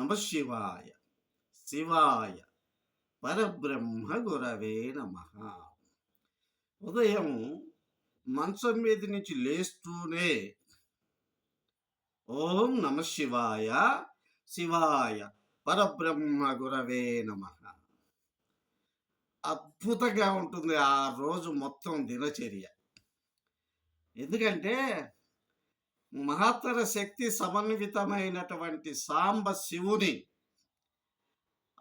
నమ శివాయ శివాయ పరబ్రహ్మ గురవే నమ ఉదయం మంచం మీద నుంచి లేస్తూనే ఓం నమ శివాయ శివాయ పరబ్రహ్మ గురవే నమ। అద్భుతంగా ఉంటుంది ఆ రోజు మొత్తం దినచర్య। ఎందుకంటే మహత్తర శక్తి సమన్వితమైనటువంటి సాంబ శివుని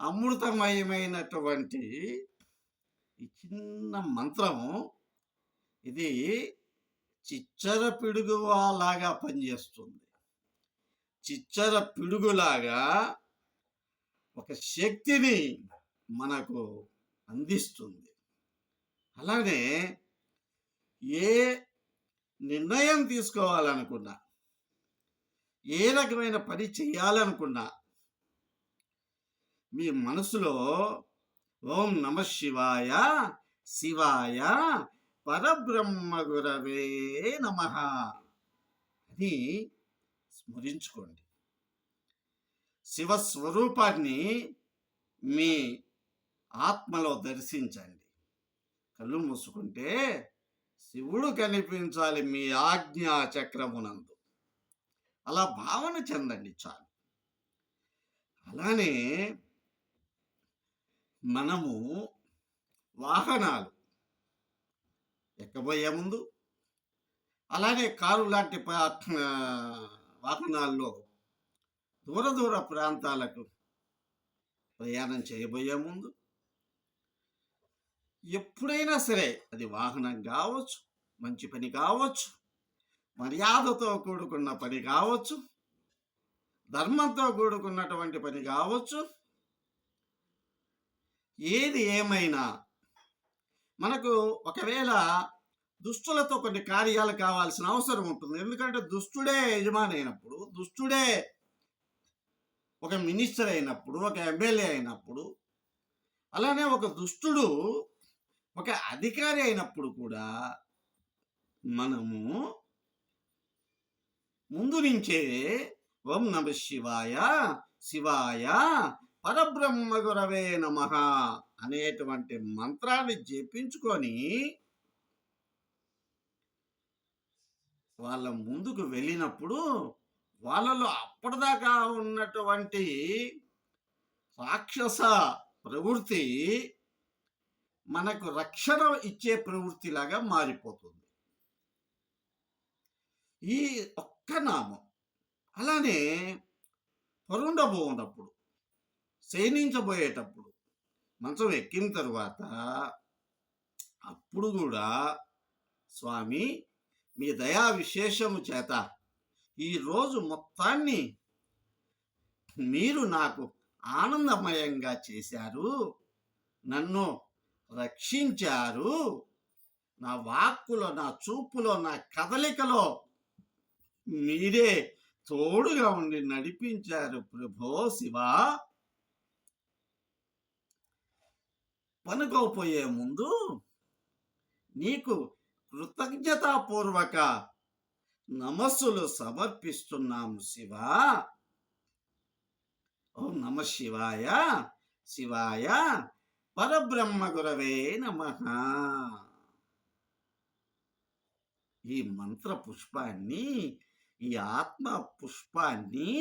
అమృతమయమైనటువంటి ఈ చిన్న మంత్రము ఇది చిచ్చర పిడుగులాగా పనిచేస్తుంది. చిచ్చర పిడుగులాగా ఒక శక్తిని మనకు అందిస్తుంది. అలానే ఏ నిర్ణయం తీసుకోవాలనుకున్నా ఏ రకమైన పని చేయాలనుకున్నా మీ మనసులో ఓం నమ శివాయ శివాయ పరబ్రహ్మ గురవే నమ అని స్మరించుకోండి. శివస్వరూపాన్ని మీ ఆత్మలో దర్శించండి. కళ్ళు మూసుకుంటే శివుడు కనిపించాలి మీ ఆజ్ఞా చక్రమునందు. అలా భావన చెందండి చాలు. అలానే మనము వాహనాలు ఎక్కబోయే ముందు అలానే కారు లాంటి వాహనాల్లో దూర దూర ప్రాంతాలకు ప్రయాణం చేయబోయే ముందు ఎప్పుడైనా సరే అది వాహనం కావచ్చు మంచి పని కావచ్చు మర్యాదతో కూడుకున్న పని కావచ్చు ధర్మంతో కూడుకున్నటువంటి పని కావచ్చు ఏది ఏమైనా మనకు ఒకవేళ దుష్టులతో కొన్ని కార్యాలు కావాల్సిన అవసరం ఉంటుంది. ఎందుకంటే దుష్టుడే యజమాని అయినప్పుడు దుష్టుడే ఒక మినిస్టర్ అయినప్పుడు ఒక ఎమ్మెల్యే అయినప్పుడు అలానే ఒక దుష్టుడు ఒక అధికారి అయినప్పుడు కూడా మనము ముందు నుంచే ఓం నమ శివాయ శివాయ పరబ్రహ్మ గురవే నమ అనేటువంటి మంత్రాన్ని జపించుకొని వాళ్ళ ముందుకు వెళ్ళినప్పుడు వాళ్ళలో అప్పటిదాకా ఉన్నటువంటి రాక్షస ప్రవృత్తి మనకు రక్షణ ఇచ్చే ప్రవృత్తిలాగా మారిపోతుంది. ఈ ఒక్క నామం అలానే పరుండబోనప్పుడు శయనించబోయేటప్పుడు మంచం ఎక్కిన తర్వాత అప్పుడు కూడా స్వామి మీ దయా విశేషము చేత ఈరోజు మొత్తాన్ని మీరు నాకు ఆనందమయంగా చేశారు. నన్ను రక్షించారు. నా వాక్కులో నా చూపులో నా కదలికలో మీరే తోడుగా ఉండి నడిపించారు ప్రభో శివ. పనుకోపోయే ముందు నీకు కృతజ్ఞతాపూర్వక నమస్సులు సమర్పిస్తున్నాము శివ. ఓం నమ శివాయ శివాయ పరబ్రహ్మ గురవే నమ. ఈ మంత్ర పుష్పాన్ని ఈ ఆత్మ పుష్పాన్ని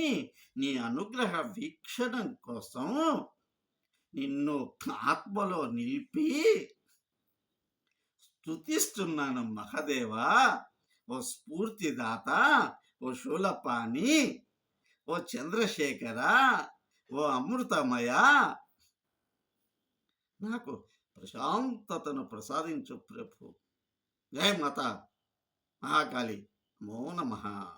నీ అనుగ్రహ వీక్షణం కోసం నిన్ను ఆత్మలో నిలిపి స్థుతిస్తున్నాను మహదేవా. ఓ స్ఫూర్తిదాత ఓ శూలపాణి ఓ చంద్రశేఖర ఓ అమృతమయ నాకు ప్రశాంతతను ప్రసాదించు ప్రభు. జయ మాత. మహాకాళి. మౌనమహా